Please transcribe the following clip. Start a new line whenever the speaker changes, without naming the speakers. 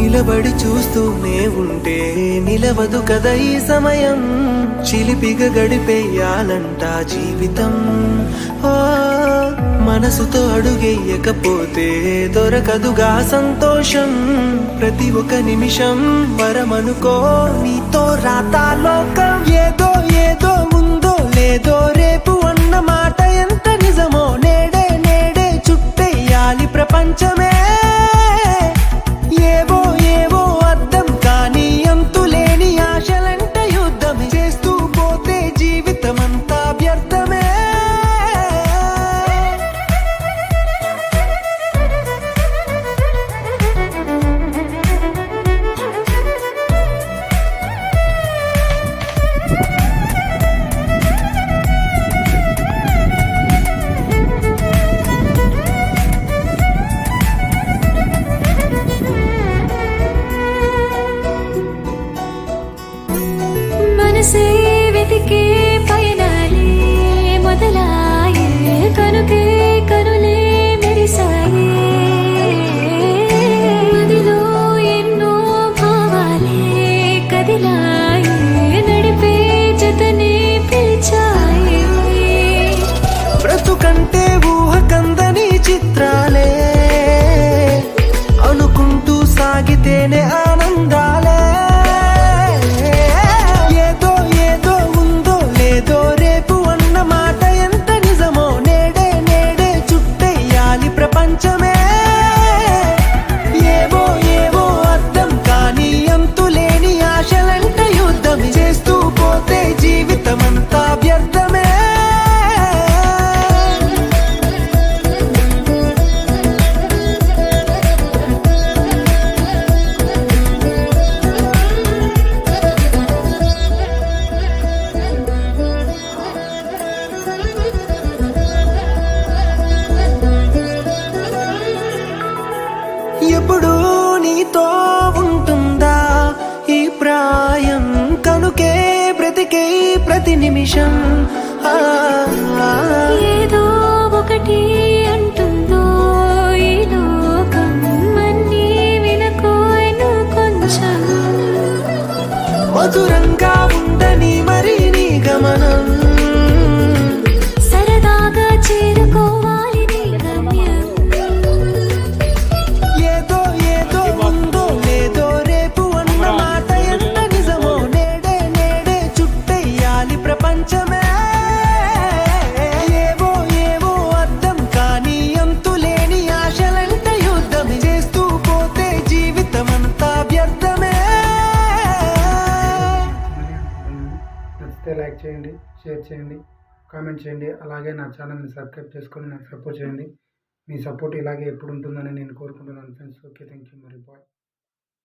నిలబడి చూస్తూనే ఉంటే నిలవదు కదా ఈ సమయం. చిలిపిగా గడిపేయాలంట జీవితం. ఓ మనసుతో అడుగెయ్యకపోతే దొరకదుగా సంతోషం. ప్రతి ఒక్క నిమిషం వరమనుకో నీతో రాతాలోక gì? பஞ்சம் ఎప్పుడు నీతో ఉంటుందా? ఈ ప్రాయం కనుకే బ్రతికే ప్రతి నిమిషం.
ఏదో ఒకటి అంటుందో ఈ లోకం అన్నీ వినకోను కొంచెం.
మధురంగా ఉండని ప్రపంచమే. ఏవో ఏవో అర్థం కానీ అంతులేని ఆశలంట యుద్ధం చేస్తూ పోతే జీవితమంతా వ్యర్థమే.
నచ్చితే లైక్ చేయండి షేర్ చేయండి కామెంట్ చేయండి. అలాగే నా ఛానల్ని సబ్స్క్రైబ్ చేసుకొని నాకు సపోర్ట్ చేయండి. మీ సపోర్ట్ ఇలాగే ఎప్పుడు ఉంటుందని నేను కోరుకుంటున్నాను ఫ్రెండ్స్. ఓకే థ్యాంక్ యూ మరి బాయ్.